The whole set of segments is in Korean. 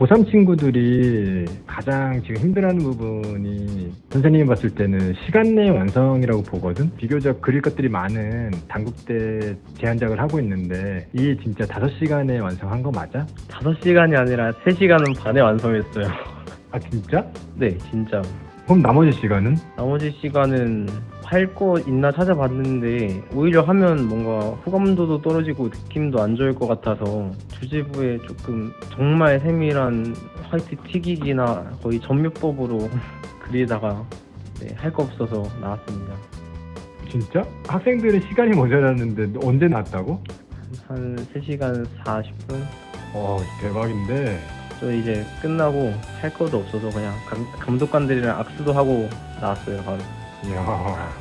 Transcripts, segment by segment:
고3 친구들이 가장 지금 힘들어하는 부분이 선생님이 봤을 때는 시간 내 완성이라고 보거든. 비교적 그릴 것들이 많은 단국대 제한작을 하고 있는데 이게 진짜 5시간에 완성한 거 맞아? 5시간이 아니라 3시간은 반에 완성했어요. 아 진짜? 네, 진짜. 그럼 나머지 시간은? 나머지 시간은 할 거 있나 찾아봤는데 오히려 하면 뭔가 호감도도 떨어지고 느낌도 안 좋을 것 같아서 주제부에 조금 정말 세밀한 화이트 튀기기나 거의 전묘법으로 그리다가 네, 할 거 없어서 나왔습니다. 진짜? 학생들은 시간이 모자랐는데 언제 나왔다고? 한 3시간 40분? 어 대박인데 저 이제 끝나고 할 것도 없어서 그냥 감, 감독관들이랑 악수도 하고 나왔어요 바로. 이야.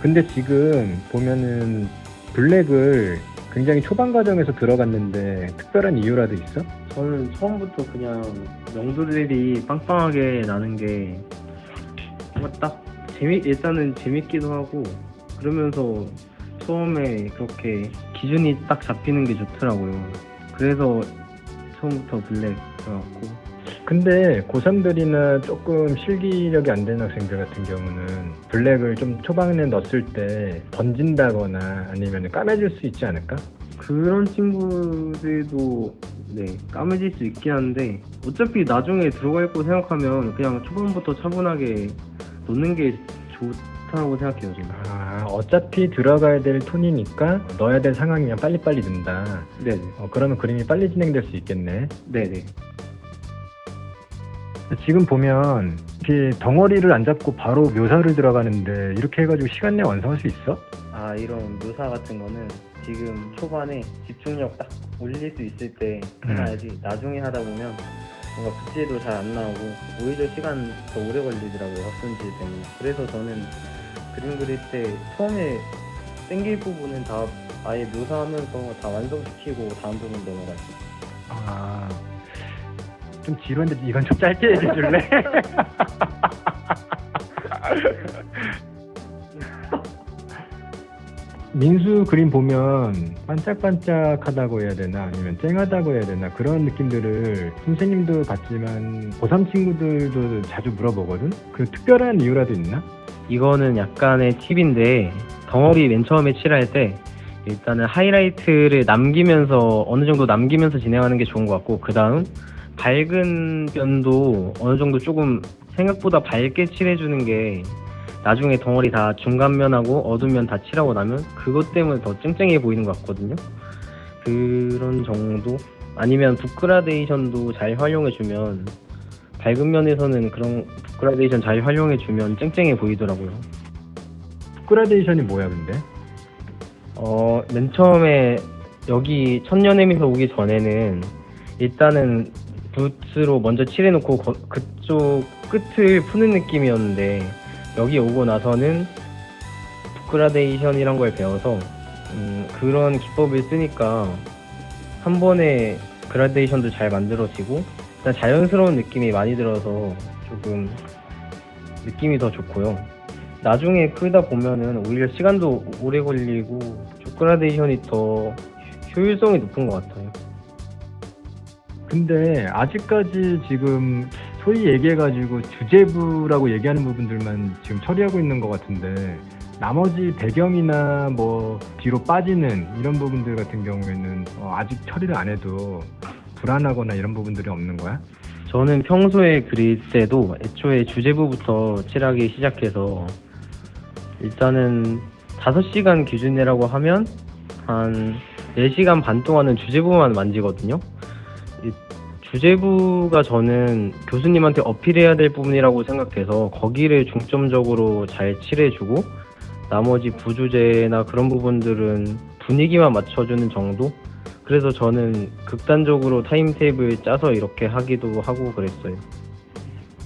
근데 지금 보면은 블랙을 굉장히 초반 과정에서 들어갔는데 특별한 이유라도 있어? 저는 처음부터 그냥 명도들이 빵빵하게 나는 게 뭔가 딱 재미 일단은 재밌기도 하고 그러면서 처음에 그렇게 기준이 딱 잡히는 게 좋더라고요. 그래서 처음부터 블랙 들어갔고 근데 고3들이나 조금 실기력이 안 되는 학생들 같은 경우는 블랙을 좀 초반에 넣었을 때 번진다거나 아니면 까매질 수 있지 않을까? 그런 친구들도 네 까매질 수 있긴 한데 어차피 나중에 들어갈 거 생각하면 그냥 초반부터 차분하게 놓는 게 좋 다고 생각해요 저는. 아, 어차피 들어가야 될 톤이니까 넣어야 될 상황이면 빨리빨리 넣는다. 네네 어, 그러면 그림이 빨리 진행될 수 있겠네. 네네. 지금 보면 이렇게 덩어리를 안 잡고 바로 묘사를 들어가는데 이렇게 해가지고 시간 내에 완성할 수 있어? 아 이런 묘사 같은 거는 지금 초반에 집중력 딱 올릴 수 있을 때 음. 해놔야지 나중에 하다 보면 뭔가 붓질도 잘 안 나오고 오히려 시간 더 오래 걸리더라고요 헛손질 때문에 그래서 저는 그림 그릴 때 처음에 땡길 부분은 다 아예 묘사하면서 다 완성시키고 다음 부분 넘어가요 아, 좀 지루한데 이건 좀 짧게 얘기해 줄래? 민수 그림 보면 반짝반짝하다고 해야 되나 아니면 쨍하다고 해야 되나 그런 느낌들을 선생님도 봤지만 고3 친구들도 자주 물어보거든? 그 특별한 이유라도 있나? 이거는 약간의 팁인데 덩어리 맨 처음에 칠할 때 일단은 하이라이트를 남기면서 어느 정도 남기면서 진행하는 게 좋은 것 같고 그 다음 밝은 변도 어느 정도 조금 생각보다 밝게 칠해주는 게 나중에 덩어리 다 중간면하고 어두운 면 다 칠하고 나면 그것 때문에 더 쨍쨍해 보이는 것 같거든요. 그런 정도 아니면 붓그라데이션도 잘 활용해주면 밝은 면에서는 그런 붓그라데이션 잘 활용해주면 쨍쨍해 보이더라고요. 그라데이션이 뭐야 근데? 어, 맨 처음에 여기 천년의미서 오기 전에는 일단은 붓으로 먼저 칠해놓고 거- 그쪽 끝을 푸는 느낌이었는데 여기 오고 나서는 붓그라데이션이란 걸 배워서 음, 그런 기법을 쓰니까 한 번에 그라데이션도 잘 만들어지고 일단 자연스러운 느낌이 많이 들어서 조금 느낌이 더 좋고요. 나중에 크다 보면은 오히려 시간도 오래 걸리고 그라데이션이 더 효율성이 높은 것 같아요. 근데 아직까지 지금 소위 얘기해가지고 주제부라고 얘기하는 부분들만 지금 처리하고 있는 것 같은데 나머지 배경이나 뭐 뒤로 빠지는 이런 부분들 같은 경우에는 어, 아직 처리를 안 해도 불안하거나 이런 부분들이 없는 거야? 저는 평소에 그릴 때도 애초에 주제부부터 칠하기 시작해서 일단은 5시간 기준이라고 하면 한 4시간 반 동안은 주제부만 만지거든요. 이 주제부가 저는 교수님한테 어필해야 될 부분이라고 생각해서 거기를 중점적으로 잘 칠해주고 나머지 부주제나 그런 부분들은 분위기만 맞춰주는 정도? 그래서 저는 극단적으로 타임테이블 짜서 이렇게 하기도 하고 그랬어요.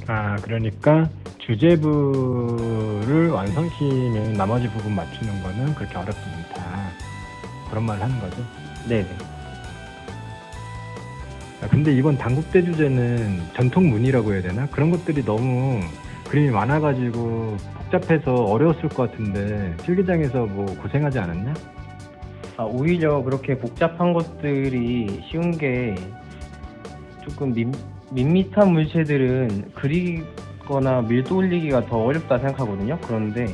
아 그러니까 주제부를 완성시키면 나머지 부분 맞추는 거는 그렇게 어렵습니다. 그런 말을 하는 거죠. 네네. 아, 근데 이번 당국대 주제는 전통 문이라고 해야 되나? 그런 것들이 너무 그림이 많아가지고 복잡해서 어려웠을 것 같은데 실기장에서 뭐 고생하지 않았냐? 아, 오히려 그렇게 복잡한 것들이 쉬운 게 조금 밋, 밋밋한 물체들은 그리거나 밀도 올리기가 더 어렵다 생각하거든요. 그런데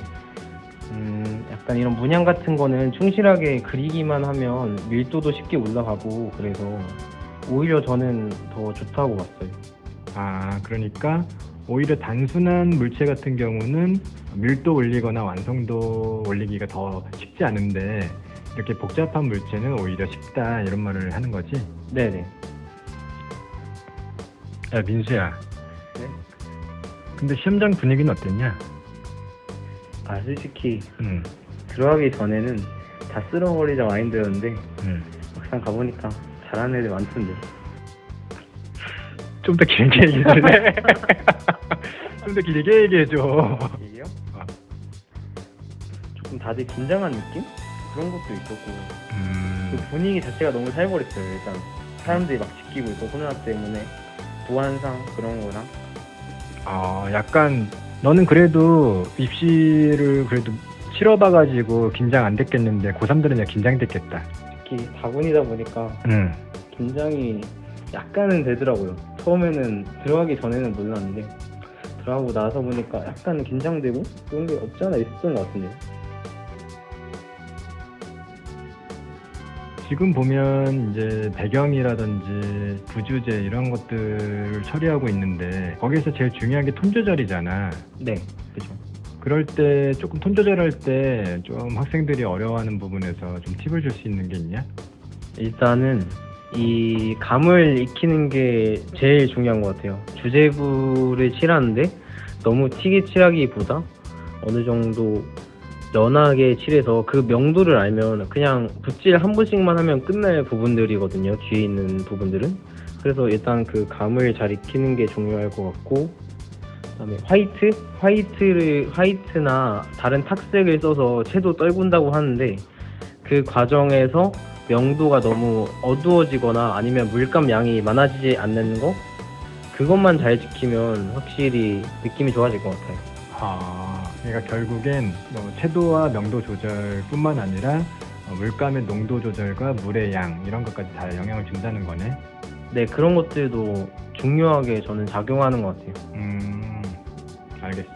음, 약간 이런 문양 같은 거는 충실하게 그리기만 하면 밀도도 쉽게 올라가고 그래서 오히려 저는 더 좋다고 봤어요. 아, 그러니까 오히려 단순한 물체 같은 경우는 밀도 올리거나 완성도 올리기가 더 쉽지 않은데 이렇게 복잡한 물체는 오히려 쉽다 이런 말을 하는 거지. 네네. 야, 민수야. 네? 근데 시험장 분위기는 어땠냐? 아 솔직히 응, 들어가기 전에는 다 쓸어버리자 마인드였는데 응. 막상 가보니까 잘하는 애들 많던데. 좀 더 길게 얘기해줄래? 좀 더 길게 얘기해줘. 이게요? 아. 조금 다들 긴장한 느낌? 그런 것도 있었고. 음, 그 분위기 자체가 너무 살벌했어요. 일단 사람들이 막 지키고 있고 코로나 때문에 보안상 그런 거랑. 어, 약간 너는 그래도 입시를 그래도 치러봐가지고 긴장 안 됐겠는데 고3들은 긴장됐겠다. 특히 다군이다 보니까 응. 긴장이 약간은 되더라고요. 처음에는 들어가기 전에는 몰랐는데 들어가고 나서 보니까 약간 긴장되고 그런 게 없지 않아 있었던 것 같은데 지금 보면 이제 배경이라든지 부주제 이런 것들을 처리하고 있는데 거기에서 제일 중요한 게 톤 조절이잖아. 네 그죠 그럴 때 조금 톤 조절할 때 좀 학생들이 어려워하는 부분에서 좀 팁을 줄 수 있는 게 있냐? 일단은 이 감을 익히는 게 제일 중요한 것 같아요. 주제부를 칠하는데 너무 튀게 칠하기보다 어느 정도 연하게 칠해서 그 명도를 알면 그냥 붓질 한 번씩만 하면 끝날 부분들이거든요. 뒤에 있는 부분들은. 그래서 일단 그 감을 잘 익히는 게 중요할 것 같고 그다음에 화이트, 화이트를 화이트나 다른 탁색을 써서 채도 떨군다고 하는데 그 과정에서 명도가 너무 어두워지거나 아니면 물감 양이 많아지지 않는 거 그것만 잘 지키면 확실히 느낌이 좋아질 것 같아요. 아, 그러니까 결국엔 뭐 채도와 명도 조절뿐만 아니라 어, 물감의 농도 조절과 물의 양 이런 것까지 다 영향을 준다는 거네. 네 그런 것들도 중요하게 저는 작용하는 것 같아요. 음, 알겠어.